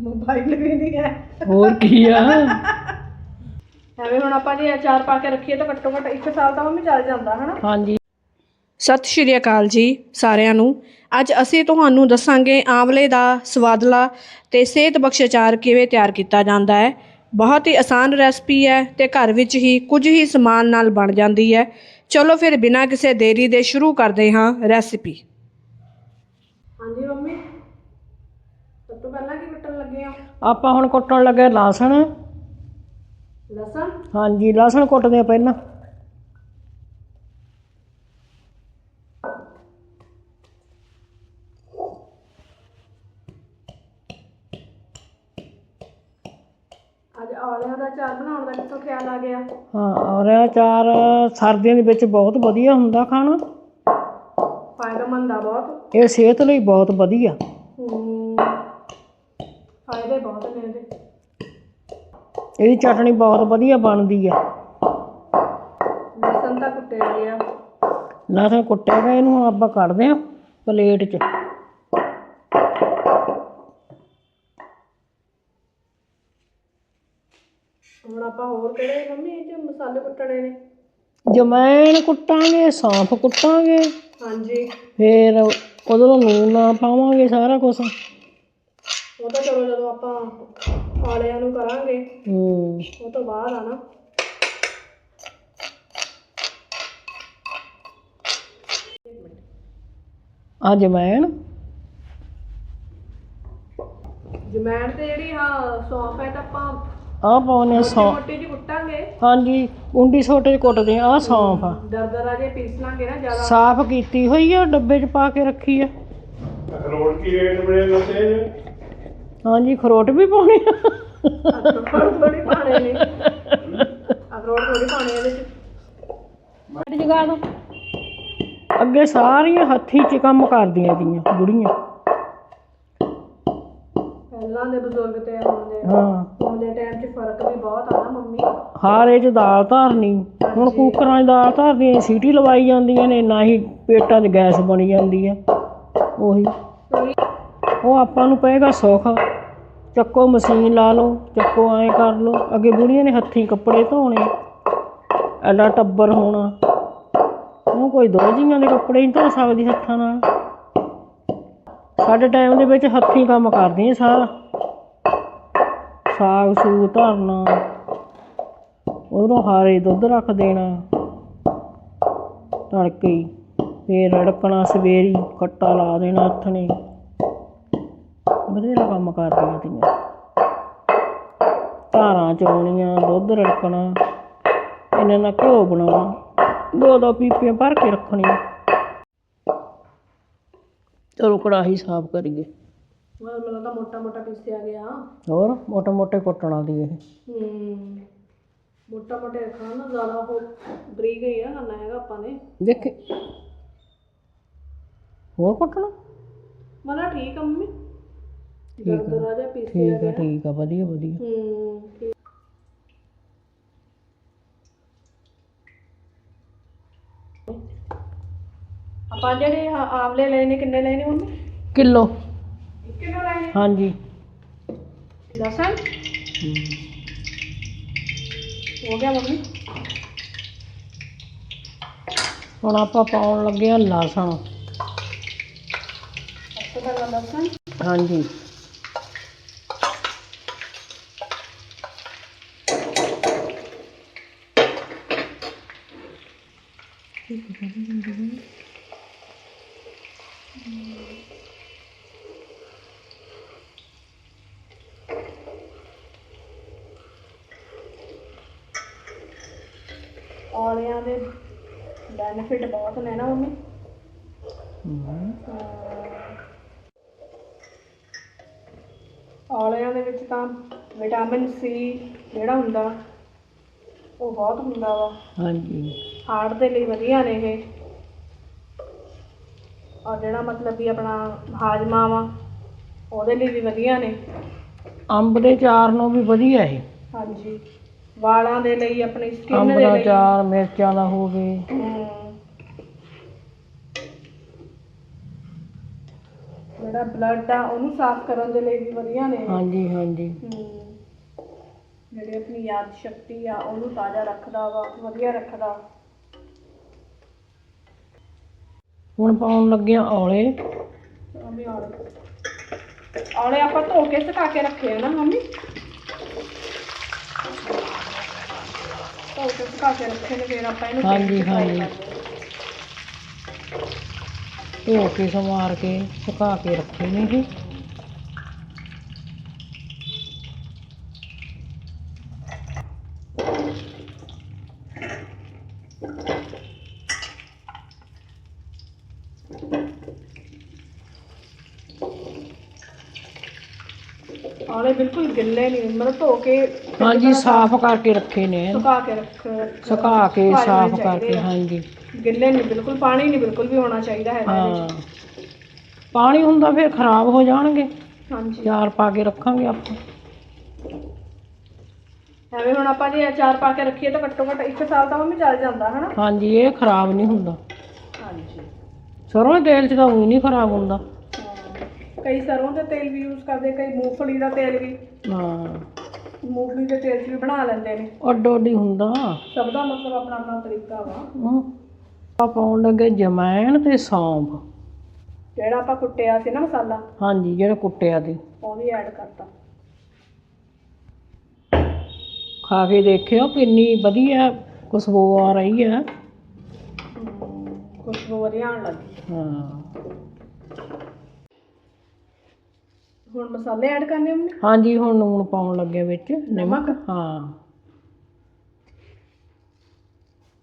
Mobile ਵੀ ਨਹੀਂ ਹੈ। ਹੋਰ ਕੀ ਆ? ਐਵੇਂ ਹੁਣ ਆਪਾਂ ਜੇ ਅਚਾਰ ਪਾ ਕੇ ਰੱਖੀਏ ਤਾਂ ਘੱਟੋ ਘੱਟ 1 ਸਾਲ ਤਾਂ ਮੰਮੀ ਚੱਲ ਜਾਂਦਾ ਹਨਾ? ਹਾਂਜੀ। ਸਤਿ ਸ਼੍ਰੀ ਅਕਾਲ ਜੀ ਸਾਰਿਆਂ ਨੂੰ। ਅੱਜ ਅਸੀਂ ਤੁਹਾਨੂੰ ਦੱਸਾਂਗੇ ਆਂਵਲੇ ਦਾ ਸਵਾਦਲਾ ਤੇ ਸਿਹਤ ਬਖਸ਼ ਅਚਾਰ ਕਿਵੇਂ ਤਿਆਰ ਕੀਤਾ ਜਾਂਦਾ ਹੈ। ਬਹੁਤ ਹੀ ਆਸਾਨ ਰੈਸਪੀ ਹੈ ਤੇ ਘਰ ਵਿੱਚ ਹੀ ਕੁਝ ਹੀ ਸਮਾਨ ਨਾਲ ਬਣ ਜਾਂਦੀ ਹੈ। ਚਲੋ ਫਿਰ ਬਿਨਾਂ ਕਿਸੇ ਦੇਰੀ ਦੇ ਸ਼ੁਰੂ ਕਰਦੇ ਹਾਂ ਰੈਸਿਪੀ। ਹਾਂਜੀ ਮੰਮੀ? ਤੋਂ ਪਹਿਲਾਂ ਕੀ ਕੱਟਣ ਲੱਗੇ ਆ? ਆਪਾਂ ਹੁਣ ਕੁੱਟਣ ਲੱਗੇ ਲਸਣ। ਲਸਣ? ਹਾਂਜੀ ਲਸਣ ਕੁੱਟਦੇ ਆ ਪਹਿਲਾਂ। ਅੱਜ ਔਲਿਆਂ ਦਾ ਅਚਾਰ ਬਣਾਉਣ ਦਾ ਕਿੱਥੋਂ ਖਿਆਲ ਆ ਗਿਆ? ਹਾਂ ਔਰ ਇਹ ਅਚਾਰ ਸਰਦੀਆਂ ਦੇ ਵਿੱਚ ਬਹੁਤ ਵਧੀਆ ਹੁੰਦਾ ਖਾਣਾ। ਫਾਇਦੇਮੰਦ ਆ ਬਹੁਤ। ਇਹ ਸਿਹਤ ਲਈ ਬਹੁਤ ਵਧੀਆ। ਹਮ, ਫਾਇਦੇ ਬਹੁਤ ਨੇ ਇਹਦੇ। ਇਹਦੀ ਚਟਣੀ ਬਹੁਤ ਵਧੀਆ ਬਣਦੀ ਆ। ਲਸਣ ਤਾਂ ਕੁੱਟਿਆ ਗਿਆ ਲਸਣ ਕੁੱਟਿਆ ਗਿਆ ਇਹਨੂੰ ਹੁਣ ਆਪਾਂ ਕੱਢਦੇ ਆ ਪਲੇਟ 'ਚ। ਹੁਣ ਆਪਾਂ ਹੋਰ ਕਿਹੜੇ ਮੰਮੀ ਇਹ ਚ ਮਸਾਲੇ ਕੁੱਟਣੇ ਨੇ? ਜਮੈਣ ਕੁੱਟਾਂਗੇ ਸੌਂਫ ਕੁੱਟਾਂਗੇ। ਹਾਂਜੀ। ਫਿਰ ਉਹਦੋਂ ਲੂਣ ਨਾ ਪਾਵਾਂਗੇ ਸਾਰਾ ਕੁਝ ਉਹ ਤਾਂ ਚਲੋ ਜਦੋਂ ਆਪਾਂ ਔਲਿਆਂ ਨੂੰ ਕਰਾਂਗੇ ਹੂੰ। ਉਹ ਤੋਂ ਬਾਅਦ ਆ ਨਾ। ਆ ਜਮੈਣ। ਜਮੈਣ ਤੇ ਜਿਹੜੀ ਹਾਂ ਸੌਂਫ ਹੈ ਤਾਂ ਆਪਾਂ ਆ ਪਾਉਨੇ ਆ ਸੌਂ ਮੋਟੀ ਜਿਹੀ ਕੁੱਟਾਂਗੇ। ਹਾਂਜੀ ਗੁੰਡੀ ਛੋਟੇ 'ਚ ਕੁੱਟਦੇ ਆ ਆਹ ਸੌਂਫ ਆ। ਦਰਦਰਾ ਜੇ ਪੀਸ ਲਾਂਗੇ ਨਾ ਜ਼ਿਆਦਾ। ਸਾਫ਼ ਕੀਤੀ ਹੋਈ ਆ ਡੱਬੇ 'ਚ ਪਾ ਕੇ ਰੱਖੀ ਆ। ਅਖਰੋਟ ਕੀ ਰੇਟ ਬਣੇ ਦੱਸੇ ਹਾਂਜੀ ਖਰੋਟ ਵੀ ਪਾਉਣੇ ਆ। ਅਖਰੋਟ ਥੋੜੀ ਪਾਣੇ ਨੇ। ਅਖਰੋਟ ਥੋੜੀ ਪਾਣੇ ਇਹਦੇ ਚ। ਜਗਾ ਦੋ ਅੱਗੇ ਸਾਰੀਆਂ ਹੱਥੀ 'ਚ ਕੰਮ ਕਰਦੀਆਂ ਤੀਆਂ ਬੁੜੀਆਂ। ਪਹਿਲਾਂ ਦੇ ਬਜ਼ੁਰਗ ਤੇ ਹੁਣ ਦੇ ਹਾਂ। ਹੁਣ ਦੇ ਟਾਈਮ 'ਚ ਫ਼ਰਕ ਵੀ ਬਹੁਤ ਆ ਨਾ ਮੰਮੀ। ਹਾਰੇ 'ਚ ਦਾਲ ਧਰਨੀ। ਹੁਣ ਕੁੱਕਰਾਂ 'ਚ ਦਾਲ ਧਰਦੀਆਂ ਸੀਟੀ ਲਵਾਈ ਜਾਂਦੀਆਂ ਨੇ ਨਾ ਹੀ ਪੇਟਾਂ 'ਚ ਗੈਸ ਬਣੀ ਜਾਂਦੀ ਆ। ਉਹੀ। ਕੋਈ ਉਹ ਆਪਾਂ ਨੂੰ ਪਏਗਾ ਸੁੱਖ। ਚੱਕੋ ਮਸ਼ੀਨ ਲਾ ਲਓ, ਚੱਕੋ ਐਂ ਕਰ ਲਓ। ਅੱਗੇ ਬੁੜੀਆਂ ਨੇ ਹੱਥੀਂ ਕੱਪੜੇ ਧੋਣੇ, ਐਡਾ ਟੱਬਰ ਹੋਣਾ। ਉਹ ਕੋਈ ਦੋ ਜੀਆਂ ਦੇ ਕੱਪੜੇ ਨਹੀਂ ਧੋ ਸਕਦੀ ਹੱਥਾਂ ਨਾਲ। ਸਾਡੇ ਟਾਈਮ ਦੇ ਵਿੱਚ ਹੱਥੀਂ ਕੰਮ ਕਰਦੀਆਂ ਸਾਰਾ। ਸਾਗ ਸੂਗ ਧਰਨਾ, ਉਧਰੋਂ ਹਾਰੇ ਦੁੱਧ ਰੱਖ ਦੇਣਾ। ਤੜਕੇ ਹੀ ਫੇਰ ਰੜਕਣਾ ਸਵੇਰੀ, ਖੱਟਾ ਲਾ ਦੇਣਾ ਹੱਥ ਨੇ। ਬਥੇਰਾ ਕੰਮ ਕਰਦੀਆਂ ਤੀਆਂ। ਧਾਰਾਂ ਚੋਣੀਆਂ ਦੁੱਧ ਰੜਕਣਾ ਇਹਨਾਂ ਨਾਲ ਘਿਓ ਬਣਾਉਣਾ ਦੋ ਦੋ ਪੀਪੀਆਂ ਭਰ ਕੇ ਰੱਖਣੀਆਂ। ਚਲੋ ਕੜਾਹੀ ਸਾਫ਼ ਕਰੀਏ। ਮੈਨੂੰ ਤਾਂ ਮੋਟਾ ਮੋਟਾ ਪੀਸਿਆ ਗਿਆ। ਹੋਰ ਮੋਟੇ ਮੋਟੇ ਕੁੱਟਣਾ ਦੀ ਇਹ। ਹੂੰ ਮੋਟਾ ਮੋਟੇ ਰੱਖਣਾ ਨਾ ਜ਼ਿਆਦਾ ਉਹ ਬਰੀਕ ਹੀ ਆ ਕਰਨਾ ਹੈਗਾ ਆਪਾਂ ਨੇ। ਦੇਖੇ। ਹੋਰ ਕੁੱਟਣਾ? ਮਨਾ ਠੀਕ ਆ ਮੰਮੀ। ਠੀਕ ਆ। ਜਿਹਾ ਪੀਸਿਆ ਠੀਕ ਆ ਠੀਕ ਆ ਵਧੀਆ ਵਧੀਆ। ਹੂੰ ਠੀਕ। ਆਪਾਂ ਜਿਹੜੇ ਆ- ਆਵਲੇ ਲਏ ਨੇ ਕਿੰਨੇ ਲਏ ਨੇ ਮੰਮੀ? ਕਿਲੋ। ਕਿਲੋ ਲਏ ਨੇ? ਹਾਂਜੀ। ਲਸਣ? ਹੋ। ਗਿਆ ਮੰਮੀ। ਹੁਣ ਆਪਾਂ ਪਾਉਣ ਲੱਗੇ ਆ ਲਸਣ। ਸਭ ਤੋਂ ਲਸਣ। ਹਾਂਜੀ। ਔਲਿਆਂ ਦੇ ਬੈਨੀਫਿਟ ਬਹੁਤ ਨੇ ਨਾ ਮੰਮੀ। ਹਮ। ਔਲਿਆਂ ਦੇ ਵਿੱਚ ਤਾਂ ਵਿਟਾਮਿਨ ਸੀ ਜਿਹੜਾ ਹੁੰਦਾ ਉਹ ਬਹੁਤ ਹੁੰਦਾ ਵਾ। ਹਾਂਜੀ। ਹਾਰਟ ਦੇ ਲਈ ਵਧੀਆ ਨੇ ਇਹ। ਔਰ ਜਿਹੜਾ ਮਤਲਬ ਵੀ ਆਪਣਾ ਹਾਜਮਾ ਵਾ ਉਹਦੇ ਲਈ ਵੀ ਵਧੀਆ ਨੇ। ਅੰਬ ਦੇ ਚਾਰ ਨੂੰ ਵੀ ਵਧੀਆ ਇਹ। ਹਾਂਜੀ। ਵਾਲਾਂ ਦੇ ਲਈ ਆਪਣੀ ਸਕਿਨ ਅੰਬ ਦੇ ਦਾ ਲਈ। ਚਾਰ ਮਿਰਚਾਂ ਦਾ ਹੋਵੇ। ਹਮ। ਜਿਹੜਾ ਬਲੱਡ ਆ ਉਹਨੂੰ ਸਾਫ਼ ਕਰਨ ਦੇ ਲਈ ਵੀ ਵਧੀਆ ਨੇ। ਹਾਂਜੀ ਹਾਂਜੀ। ਹਮ, ਜਿਹੜੀ ਆਪਣੀ ਯਾਦ ਸ਼ਕਤੀ ਆ ਉਹਨੂੰ ਤਾਜ਼ਾ ਰੱਖਦਾ ਵਾ ਵਧੀਆ ਰੱਖਦਾ। ਹੁਣ ਪਾਉਣ ਲੱਗੇ ਆ ਔਲੇ। ਮੰਮੀ ਔਲੇ। ਔਲੇ ਆਪਾਂ ਧੋ ਕੇ ਸੁਕਾ ਕੇ ਰੱਖੇ ਆ ਨਾ ਮੰਮੀ? ਧੋ ਕੇ ਸੁਕਾ ਕੇ ਰੱਖੇ ਨੇ ਫਿਰ ਆਪਾਂ ਇਹਨੂੰ ਹਾਂਜੀ, fry ਹਾਂਜੀ। ਕਰਦੇ ਹਾਂ। ਧੋ ਕੇ ਸਵਾਰ ਕੇ ਸੁਕਾ ਕੇ ਰੱਖੇ ਨੇ ਇਹ ਔਲੇ ਬਿਲਕੁਲ ਗਿੱਲੇ ਨਹੀਂ ਮਤਲਬ ਧੋ ਕੇ ਹਾਂਜੀ ਸਾਫ਼ ਕਰਕੇ ਰੱਖੇ ਨੇ। ਸੁਕਾ ਕੇ ਰੱਖ ਸੁਕਾ ਕੇ ਸੁਕਾਏ ਸਾਫ਼ ਕਰਕੇ ਆ। ਹਾਂਜੀ। ਗਿੱਲੇ ਨਹੀਂ ਬਿਲਕੁਲ ਪਾਣੀ ਨਹੀਂ ਬਿਲਕੁਲ ਵੀ ਹੋਣਾ ਚਾਹੀਦਾ ਇਹਦੇ ਹਾਂ। ਪਾਣੀ ਹੁੰਦਾ ਫਿਰ ਖਰਾਬ ਹੋ ਜਾਣਗੇ। ਹਾਂਜੀ। ਚਾਰ ਪਾ ਕੇ ਰੱਖਾਂਗੇ ਆਪਾਂ। ਐਵੇਂ ਹੁਣ ਆਪਾਂ ਜੇ ਅਚਾਰ ਪਾ ਕੇ ਰੱਖੀਏ ਤਾਂ ਘੱਟੋ ਘੱਟ 1 ਸਾਲ ਤਾਂ ਮੰਮੀ ਚੱਲ ਜਾਂਦਾ ਹਨਾ? ਹਾਂਜੀ ਇਹ ਖਰਾਬ ਨਹੀਂ ਹੁੰਦਾ। ਹਾਂਜੀ। ਸਰੋਂ ਦੇ ਤੇਲ 'ਚ ਤਾਂ ਉਹ ਨਹੀਂ ਖਰਾਬ ਹੁੰਦਾ। ਕਈ ਸਰੋਂ ਦਾ ਤੇਲ ਵੀ ਯੂਜ਼ ਕਰਦੇ ਕਈ ਮੂੰਗਫਲੀ ਦਾ ਤੇਲ ਵੀ। ਹਾਂ। ਮੂੰਗਫਲੀ ਦੇ ਤੇਲ 'ਚ ਵੀ ਬਣਾ ਲੈਂਦੇ ਨੇ। ਅੱਡੋ ਅੱਡੀ ਹੁੰਦਾ। ਸਭ ਦਾ ਮਤਲਬ ਆਪਣਾ ਆਪਣਾ ਤਰੀਕਾ ਵਾ। ਹਮ। ਆ ਪਾਉਣ ਲੱਗੇ ਜਮੈਣ ਤੇ ਸੌਂਫ। ਜਿਹੜਾ ਆਪਾਂ ਕੁੱਟਿਆ ਸੀ ਨਾ ਮਸਾਲਾ ਹਾਂਜੀ ਜਿਹੜਾ ਕੁੱਟਿਆ ਤੇ ਉਹ ਵੀ ਐਡ ਕਰਤਾ। ਖਾ ਕੇ ਦੇਖਿਓ ਕਿੰਨੀ ਵਧੀਆ ਖੁਸ਼ਬੂ ਆ ਰਹੀ ਹੈ ਖੁਸ਼ਬੂ ਵਧੀਆ ਆਉਣ ਲੱਗੀ। ਹਾਂ। ਹੁਣ ਮਸਾਲੇ ਐਡ ਕਰਨੇ ਹਾਂਜੀ ਹੁਣ ਲੂਣ ਪਾਉਣ ਲੱਗੇ ਵਿੱਚ ਨਮਕ? ਹਾਂ।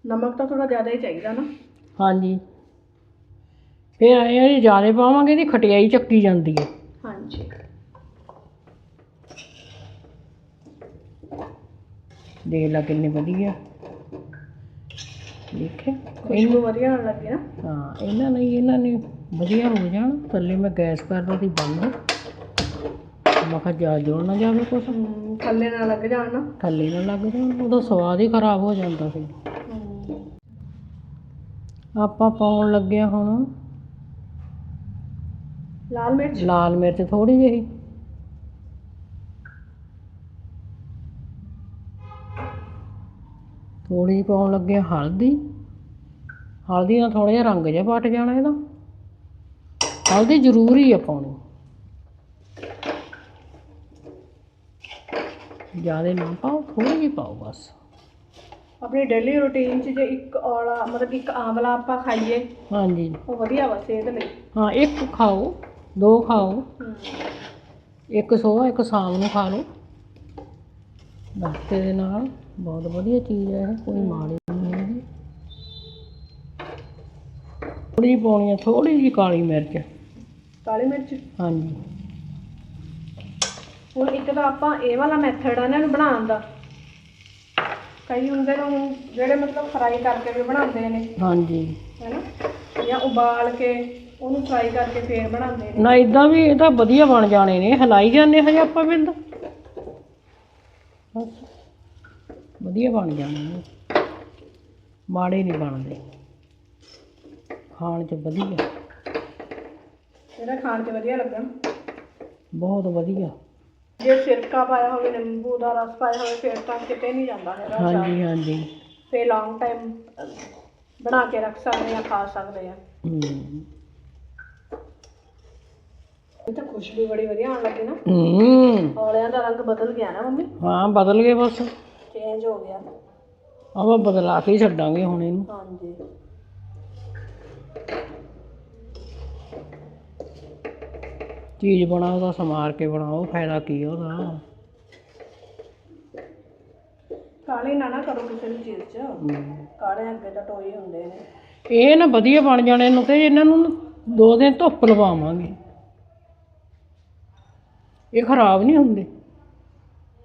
ਨਮਕ ਤਾਂ ਥੋੜਾ ਜ਼ਿਆਦਾ ਹੀ ਚਾਹੀਦਾ ਨਾ। ਹਾਂਜੀ। ਫਿਰ ਇਹ ਜ਼ਿਆਦਾ ਪਾਵਾਂਗੇ ਦੀ ਖਟਿਆਈ ਚੱਕੀ ਜਾਂਦੀ ਹੈ। ਹਾਂਜੀ। ਦੇਖ ਲਾ ਕਿੰਨੀ ਵਧੀਆ। ਦੇਖੇ? ਖੁਸ਼ਬੂ ਵਧੀਆ ਆਉਣ ਲੱਗੀ ਨਾ। ਹਾਂ ਇਹਨਾਂ ਨੇ ਇਹਨਾਂ ਨੇ ਵਧੀਆ ਹੋ ਜਾਣ। ਥੱਲੇ ਮੈਂ ਗੈਸ ਕਰ ਦਿੱਤੀ ਬੰਦ। ਮੈਂ ਕਿਹਾ ਜਾ ਜੋੜ ਨਾ ਜਾਵੇ ਕੁਛ। ਹਮ, ਥੱਲੇ ਨਾ ਲੱਗ ਜਾਣ ਨਾ। ਥੱਲੇ ਨਾ ਲੱਗ ਜਾਣ ਉਹਦਾ ਸਵਾਦ ਹੀ ਖਰਾਬ ਹੋ ਜਾਂਦਾ ਸੀ। ਹਮ, ਆਪਾਂ ਪਾਉਣ ਲੱਗੇ ਹਾਂ ਹੁਣ। ਲਾਲ ਮਿਰਚ? ਲਾਲ ਮਿਰਚ ਥੋੜੀ ਜਿਹੀ। ਥੋੜੀ ਜਿਹੀ ਪਾਉਣ ਲੱਗੇ ਹਾਂ ਹਲਦੀ। ਹਲਦੀ ਨਾਲ ਥੋੜਾ ਜਿਹਾ ਰੰਗ ਜਿਹਾ ਪਟ ਜਾਣਾ ਇਹਦਾ। ਹਲਦੀ ਜ਼ਰੂਰੀ ਆ ਪਾਉਣੀ। ਜ਼ਿਆਦਾ ਨਾ ਪਾਓ ਥੋੜੀ ਜਿਹੀ ਪਾਓ ਬਸ। ਆਪਣੀ ਡੇਲੀ ਰੂਟੀਨ 'ਚ ਜੇ ਇੱਕ ਔਲਾ ਮਤਲਬ ਇੱਕ ਆਂਵਲਾ ਆਪਾਂ ਖਾਈਏ ਹਾਂਜੀ। ਉਹ ਵਧੀਆ ਵਾ ਸਿਹਤ ਲਈ। ਹਾਂ ਇੱਕ ਖਾਓ ਦੋ ਖਾਓ ਹਮ, ਇੱਕ ਸੋ ਇੱਕ ਸ਼ਾਮ ਨੂੰ ਖਾ ਲਓ। ਨਾਸ਼ਤੇ ਦੇ ਨਾਲ ਬਹੁਤ ਵਧੀਆ ਚੀਜ਼ ਹੈ ਇਹ ਕੋਈ ਮਾੜੀ ਨਹੀਂ ਹੈ ਥੋੜੀ ਜਿਹੀ ਪਾਉਣੀ ਹੈ ਥੋੜੀ ਜਿਹੀ ਕਾਲੀ ਮਿਰਚ। ਕਾਲੀ ਮਿਰਚ? ਹਾਂਜੀ। ਹੁਣ ਇੱਕ ਤਾਂ ਆਪਾਂ ਇਹ ਵਾਲਾ ਮੈਥਡ ਆ ਨਾ ਇਹਨੂੰ ਬਣਾਉਣ ਦਾ। ਕਈ ਹੁੰਦੇ ਨੇ ਜਿਹੜੇ ਮਤਲਬ ਫਰਾਈ ਕਰਕੇ ਵੀ ਬਣਾਉਂਦੇ ਨੇ। ਹਾਂਜੀ। ਹੈਨਾ? ਜਾਂ ਉਬਾਲ ਕੇ ਉਹਨੂੰ ਫਰਾਈ ਕਰਕੇ ਫੇਰ ਬਣਾਉਂਦੇ ਨੇ। ਨਾ ਇਦਾਂ ਵੀ ਇਹ ਤਾਂ ਵਧੀਆ ਬਣ ਜਾਣੇ ਨੇ। ਹਲਾਈ ਜਾਂਦੇ ਹਜੇ ਆਪਾਂ ਬਿੰਦ ਬਸ। ਵਧੀਆ ਬਣ ਜਾਣੇ ਨੇ। ਮਾੜੇ ਨਹੀਂ ਬਣਦੇ। ਖਾਣ 'ਚ ਵਧੀਆ। ਜਿਹੜਾ ਖਾਣ 'ਚ ਵਧੀਆ ਲੱਗਣ ਬਹੁਤ ਵਧੀਆ। ਜੇ ਸਿਰਕਾ ਪਾਇਆ ਹੋਵੇ ਨਿੰਬੂ ਦਾ ਰਸ ਪਾਇਆ ਹੋਵੇ ਫਿਰ ਤਾਂ ਕਿਤੇ ਨਹੀਂ ਜਾਂਦਾ ਹੈਗਾ। ਹਾਂਜੀ ਹਾਂਜੀ। ਫੇ ਲੌਂਗ ਟਾਈਮ ਬਣਾ ਕੇ ਰੱਖ ਸਕਦੇ ਆ ਖਾ ਸਕਦੇ ਆ। ਹੂੰ। ਇਹ ਤਾਂ ਖੁਸ਼ਬੂ ਬੜੀ ਵਧੀਆ ਆਉਣ ਲੱਗੀ ਨਾ। ਹੂੰ। ਔਲਿਆਂ ਦਾ ਰੰਗ ਬਦਲ ਗਿਆ ਨਾ ਮੰਮੀ। ਹਾਂ ਬਦਲ ਗਏ ਬਸ। ਚੇਂਜ ਹੋ ਗਿਆ। ਆਪਾਂ ਬਦਲਾ ਕੇ ਹੀ ਛੱਡਾਂਗੇ ਹੁਣ ਇਹਨੂੰ। ਹਾਂਜੀ। ਚੀਜ਼ ਬਣਾਓ ਤਾਂ ਸਮਾਰ ਕੇ ਬਣਾਓ ਫਾਇਦਾ ਕੀ ਉਹਦਾ? ਕਾਲੀ ਨਾ ਨਾ ਕਰੋ ਕਿਸੇ ਵੀ ਚੀਜ਼ 'ਚ। ਕਾਲੇ ਅੱਗੇ ਤਾਂ ਟੋਏ ਹੁੰਦੇ ਨੇ। ਇਹ ਨਾ ਵਧੀਆ ਬਣ ਜਾਣੇ ਨੂੰ ਤੇ ਇਹਨਾਂ ਨੂੰ ਨਾ ਦੋ ਦਿਨ ਧੁੱਪ ਲਵਾਵਾਂਗੇ। ਇਹ ਖਰਾਬ ਨਹੀਂ ਹੁੰਦੇ।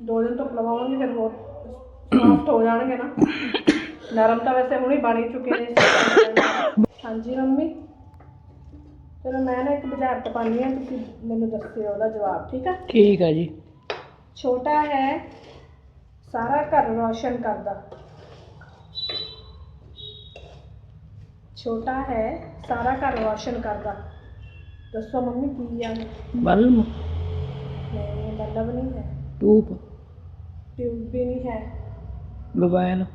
ਦੋ ਦਿਨ ਧੁੱਪ ਲਵਾਵਾਂਗੇ ਫਿਰ ਹੋਰ ਸੌਫਟ ਹੋ ਜਾਣਗੇ ਨਾ। ਨਰਮ ਤਾਂ ਵੈਸੇ ਹੁਣੇ ਬਣ ਹੀ ਚੁੱਕੇ ਨੇ। ਹਾਂਜੀ ਮੰਮੀ? ਚਲੋ ਮੈਂ ਨਾ ਇੱਕ ਬੁਝਾਰਤ ਪਾਣੀ ਹੈ ਤੁਸੀਂ ਮੈਨੂੰ ਦੱਸਿਓ ਉਹਦਾ ਜਵਾਬ ਠੀਕ ਆ? ਠੀਕ ਆ ਜੀ। ਛੋਟਾ ਹੈ ਸਾਰਾ ਘਰ ਰੌਸ਼ਨ ਕਰਦਾ। ਛੋਟਾ ਹੈ ਸਾਰਾ ਘਰ ਰੌਸ਼ਨ ਕਰਦਾ। ਦੱਸੋ ਮੰਮੀ ਕੀ ਆ? ਬਲਮ ਨਹੀਂ ਬੱਲਬ ਨਹੀਂ ਹੈ। ਟੂਪ ਟਿਊਬ ਵੀ ਨਹੀਂ ਹੈ। ਮੋਬਾਈਲ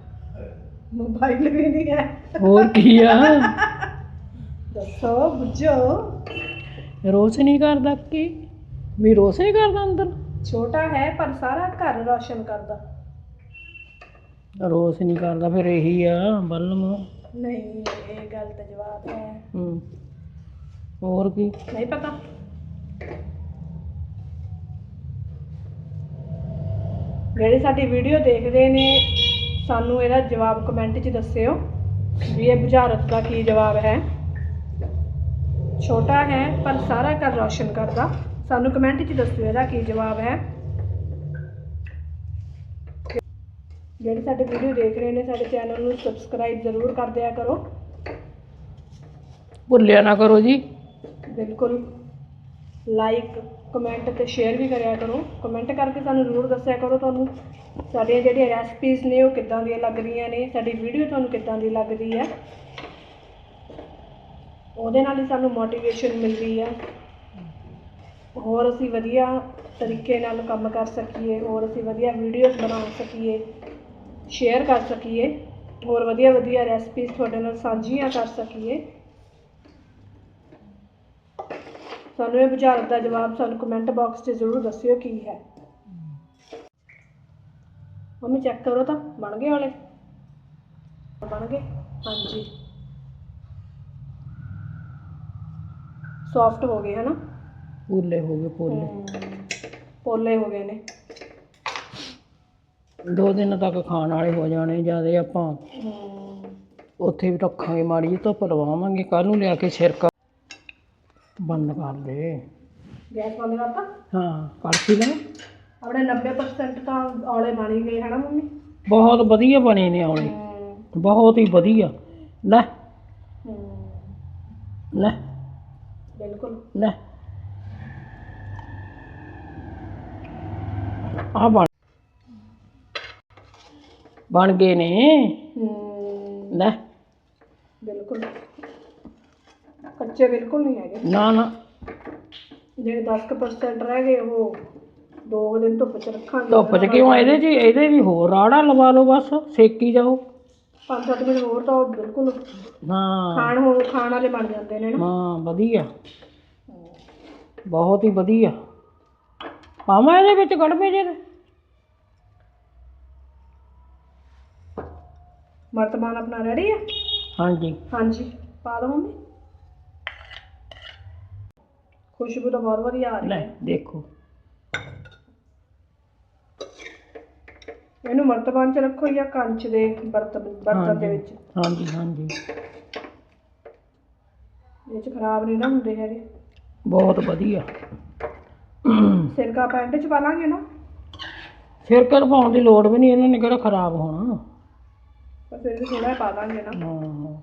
ਮੋਬਾਈਲ ਵੀ ਨਹੀਂ ਹੈ। ਹੋਰ ਕੀ ਆ? ਦੱਸੋ ਬੁੱਝੋ। ਰੋਸ਼ਨੀ ਕਰਦਾ ਕੀ? ਵੀ ਰੋਸ਼ਨੀ ਕਰਦਾ ਅੰਦਰ? ਛੋਟਾ ਹੈ ਪਰ ਸਾਰਾ ਘਰ ਰੋਸ਼ਨ ਕਰਦਾ। ਰੋਸ਼ਨੀ ਕਰਦਾ ਫਿਰ ਇਹੀ ਆ ਬਲਮ ਨਹੀਂ ਇਹ ਗੱਲ ਤਾਂ ਜਵਾਬ ਹੈ। ਹੂੰ। ਹੋਰ ਕੀ? ਨਹੀਂ ਪਤਾ। ਜਿਹੜੇ ਸਾਡੀ ਵੀਡੀਓ ਦੇਖਦੇ ਨੇ ਸਾਨੂੰ ਇਹਦਾ ਜਵਾਬ ਕਮੈਂਟ 'ਚ ਦੱਸਿਓ ਵੀ ਇਹ ਬੁਝਾਰਤ ਦਾ ਕੀ ਜਵਾਬ ਹੈ। ਛੋਟਾ ਹੈ ਪਰ ਸਾਰਾ ਘਰ ਰੋਸ਼ਨ ਕਰਦਾ। ਸਾਨੂੰ ਕਮੈਂਟ 'ਚ ਦੱਸਿਓ ਇਹਦਾ ਕੀ ਜਵਾਬ ਹੈ। ਜਿਹੜੇ ਸਾਡੇ ਵੀਡੀਓ ਦੇਖ ਰਹੇ ਨੇ ਸਾਡੇ ਚੈਨਲ ਨੂੰ ਸਬਸਕ੍ਰਾਈਬ ਜ਼ਰੂਰ ਕਰ ਦਿਆ ਕਰੋ। ਭੁੱਲਿਆ ਨਾ ਕਰੋ ਜੀ। ਬਿਲਕੁਲ। ਲਾਈਕ ਕਮੈਂਟ ਤੇ ਸ਼ੇਅਰ ਵੀ ਕਰਿਆ ਕਰੋ। ਕਮੈਂਟ ਕਰਕੇ ਸਾਨੂੰ ਜ਼ਰੂਰ ਦੱਸਿਆ ਕਰੋ ਤੁਹਾਨੂੰ ਸਾਡੀਆਂ ਜਿਹੜੀਆਂ ਰੈਸਪੀਜ਼ ਨੇ ਉਹ ਕਿੱਦਾਂ ਦੀਆਂ ਲੱਗ ਰਹੀਆਂ ਨੇ ਸਾਡੀ ਵੀਡੀਓ ਤੁਹਾਨੂੰ ਕਿੱਦਾਂ ਦੀ ਲੱਗਦੀ ਹੈ। ਉਹਦੇ ਨਾਲ ਹੀ ਸਾਨੂੰ ਮੋਟੀਵੇਸ਼ਨ ਮਿਲਦੀ ਆ। ਹੋਰ ਅਸੀਂ ਵਧੀਆ ਤਰੀਕੇ ਨਾਲ ਕੰਮ ਕਰ ਸਕੀਏ, ਹੋਰ ਅਸੀਂ ਵਧੀਆ ਵੀਡੀਓਜ਼ ਬਣਾ ਸਕੀਏ ਸ਼ੇਅਰ ਕਰ ਸਕੀਏ, ਹੋਰ ਵਧੀਆ ਵਧੀਆ ਰੈਸਪੀਜ਼ ਤੁਹਾਡੇ ਨਾਲ ਸਾਂਝੀਆਂ ਕਰ ਸਕੀਏ। ਸਾਨੂੰ ਇਹ ਬੁਝਾਰਤ ਦਾ ਜਵਾਬ ਸਾਨੂੰ ਕਮੈਂਟ ਬਾਕਸ 'ਚ ਜ਼ਰੂਰ ਦੱਸਿਓ ਕੀ ਹੈ। ਮੰਮੀ ਚੈੱਕ ਕਰੋ ਤਾਂ, ਬਣ ਗਏ ਵਾਲੇ? ਬਣ ਗਏ? ਹਾਂਜੀ। ਸੌਫਟ ਹੋ ਗਏ ਹਨਾ? ਪੋਲੇ ਹੋ ਗਏ ਪੋਲੇ। ਪੋਲੇ ਹੋ ਗਏ ਨੇ। ਦੋ ਦਿਨ ਤੱਕ ਖਾਣ ਵਾਲੇ ਹੋ ਜਾਣੇ ਜਿਆਦੇ ਆਪਾਂ ਉੱਥੇ ਵੀ ਰੱਖਾਂਗੇ ਮਾੜੀ ਜਿਹੀ ਧੁੱਪ ਲਵਾਵਾਂਗੇ ਕੱਲ ਨੂੰ ਲਿਆ ਕੇ ਸਿਰਕਾ ਬੰਦ ਕਰ ਦੇ। ਗੈਸ ਬੰਦ ਕਰਤਾ? ਹਾਂ ਕਰਤੀ ਨਾ ਆਪਣੇ 90% ਤਾਂ ਔਲੇ ਬਣ ਹੀ ਗਏ ਹਨਾ ਮੰਮੀ? ਬਹੁਤ ਵਧੀਆ ਬਣੇ ਨੇ ਔਲੇ। ਹਮ, ਬਹੁਤ ਹੀ ਵਧੀਆ। ਲੈ। ਲੈ। ਬਿਲਕੁਲ। ਲੈ। ਆ ਬਣ ਬਣ ਗਏ ਨੇ। ਲੈ। ਬਿਲਕੁਲ। ਕੱਚੇ ਬਿਲਕੁਲ ਨਹੀਂ ਹੈਗੇ। ਨਾ ਨਾ। ਜਿਹੜੇ 10% ਰਹਿ ਗਏ ਉਹ ਦੋ ਦਿਨ ਧੁੱਪ 'ਚ ਰੱਖਾਂਗੇ। ਧੁੱਪ ਚ ਕਿਉਂ? ਇਹਦੇ ਚ ਇਹਦੇ ਵੀ ਹੋਰ ਰਾੜਾ ਲਵਾ ਲਓ ਬਸ ਸੇਕੀ ਜਾਓ। 5-7 ਮਿੰਟ ਹੋਰ ਤਾਂ ਉਹ ਬਿਲਕੁਲ ਹਾਂ। ਖਾਣ ਹੋ ਖਾਣ ਵਾਲੇ ਬਣ ਜਾਂਦੇ ਨੇ ਨਾ। ਹਾਂ ਵਧੀਆ। ਬਹੁਤ ਹੀ ਵਧੀਆ। ਪਾਵਾਂ ਇਹਦੇ ਵਿੱਚ ਗੜਬੇ ਜੇ ਮਰਤਬਾਨ ਆਪਣਾ ਰੈਡੀ ਹੈ ਹਾਂਜੀ। ਹਾਂਜੀ ਪਾ ਲਓ ਮੰਮੀ। ਖੁਸ਼ਬੂ ਤਾਂ ਬਹੁਤ ਵਧੀਆ ਆ ਰਹੀ ਲੈ ਹੈ ਦੇਖੋ। ਇਹਨੂੰ ਮਰਤਬਾਨ 'ਚ ਰੱਖੋ ਜਾਂ ਕੰਚ ਦੇ ਬਰਤਨ ਬਰਤਨ ਦੇ ਵਿੱਚ। ਹਾਂਜੀ ਹਾਂਜੀ। ਇਹ 'ਚ ਖਰਾਬ ਨਹੀਂ ਨਾ ਹੁੰਦੇ ਹੈਗੇ। ਬਹੁਤ ਵਧੀਆ। ਸਿਰਕਾ ਪੈਂਟ 'ਚ ਪਾ ਲਾਂਗੇ ਨਾ? ਸਿਰਕਰ ਪਾਉਣ ਦੀ ਲੋੜ ਵੀ ਨਹੀਂ ਇਹਨਾਂ ਨੇ ਕਿਹੜਾ ਖਰਾਬ ਹੋਣਾ। ਫਿਰ ਵੀ ਥੋੜਾ ਪਾ ਦਾਂਗੇ ਨਾ। ਹਾਂ।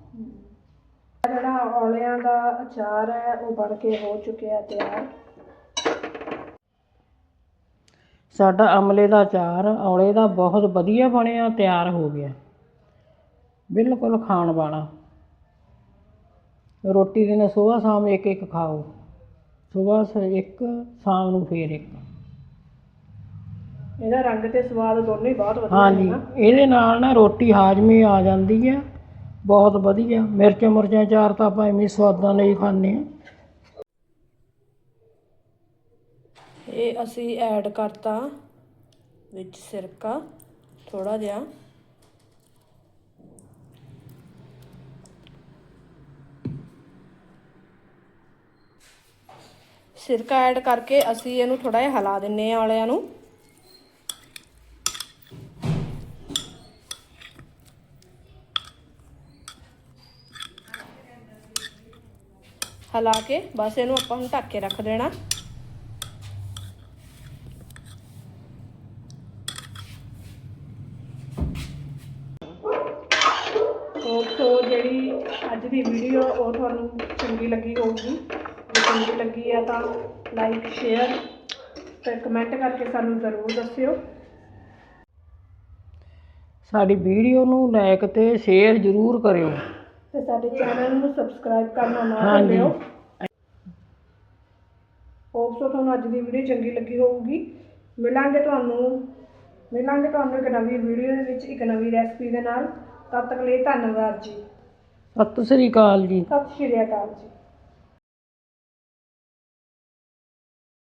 ਜਿਹੜਾ ਔਲਿਆਂ ਦਾ ਅਚਾਰ ਹੈ ਉਹ ਬਣ ਕੇ ਹੋ ਚੁੱਕਿਆ ਤਿਆਰ। ਸਾਡਾ ਅਮਲੇ ਦਾ ਅਚਾਰ ਔਲੇ ਦਾ ਬਹੁਤ ਵਧੀਆ ਬਣਿਆ ਤਿਆਰ ਹੋ ਗਿਆ। ਬਿਲਕੁਲ ਖਾਣ ਵਾਲਾ। ਰੋਟੀ ਦੇ ਨਾਲ ਸਵੇਰ ਸ਼ਾਮ ਇੱਕ ਇੱਕ ਖਾਓ। ਸਵੇਰ ਇੱਕ ਸ਼ਾਮ ਨੂੰ ਫੇਰ ਇੱਕ। ਇਹਦਾ ਰੰਗ ਤੇ ਸਵਾਦ ਦੋਨੋਂ ਹੀ ਬਹੁਤ ਵਧੀਆ ਹਾਂਜੀ। ਇਹਦੇ ਨਾਲ ਨਾ ਰੋਟੀ ਹਾਜ਼ਮੇ ਆ ਜਾਂਦੀ ਹੈ। ਬਹੁਤ ਵਧੀਆ। ਮਿਰਚ ਮੁਰਚਾਂ ਚਾਰ ਤਾਂ ਆਪਾਂ ਐਵੇਂ ਸਵਾਦਾਂ ਲਈ ਖਾਂਦੇ ਹਾਂ। ਇਹ ਅਸੀਂ ਐਡ ਕਰਤਾ ਵਿੱਚ ਸਿਰਕਾ ਥੋੜਾ ਜਿਹਾ। ਸਿਰਕਾ ਐਡ ਕਰਕੇ ਅਸੀਂ ਇਹਨੂੰ ਥੋੜਾ ਜਿਹਾ ਹਿਲਾ ਦਿੰਨੇ ਆ ਵਾਲਿਆਂ ਨੂੰ। ਹਿਲਾ ਕੇ ਬਸ ਇਹਨੂੰ ਆਪਾਂ ਹੁਣ ਢੱਕ ਕੇ ਰੱਖ ਦੇਣਾ ਸੋ ਜਿਹੜੀ ਅੱਜ ਦੀ ਵੀਡੀਓ ਉਹ ਤੁਹਾਨੂੰ ਚੰਗੀ ਲੱਗੀ ਹੋਊਗੀ ਜੇ ਚੰਗੀ ਲੱਗੀ ਹੈ ਤਾਂ ਲਾਈਕ ਸ਼ੇਅਰ ਤੇ ਕਮੈਂਟ ਕਰਕੇ ਸਾਨੂੰ ਜ਼ਰੂਰ ਦੱਸਿਓ। ਸਾਡੀ ਵੀਡੀਓ ਨੂੰ ਲਾਇਕ ਤੇ ਸ਼ੇਅਰ ਜ਼ਰੂਰ ਕਰਿਓ। ਤੇ ਸਾਡੇ ਚੈਨਲ ਨੂੰ ਸਬਸਕ੍ਰਾਈਬ ਕਰਨਾ ਨਾ ਹਾਂਜੀ। ਭੁੱਲਿਓ। ਸੋ ਤੁਹਾਨੂੰ ਅੱਜ ਦੀ ਵੀਡੀਓ ਚੰਗੀ ਲੱਗੀ ਹੋਊਗੀ। ਮਿਲਾਂਗੇ ਤੁਹਾਨੂੰ ਮਿਲਾਂਗੇ ਤੁਹਾਨੂੰ ਇੱਕ ਨਵੀਂ ਵੀਡੀਓ ਦੇ ਵਿੱਚ ਇੱਕ ਨਵੀਂ ਰੈਸਪੀ ਦੇ ਨਾਲ। ਤਦ ਤੱਕ ਲਈ ਧੰਨਵਾਦ ਜੀ। ਸਤਿ ਸ੍ਰੀ ਅਕਾਲ ਜੀ। ਸਤਿ ਸ਼੍ਰੀ ਅਕਾਲ ਜੀ।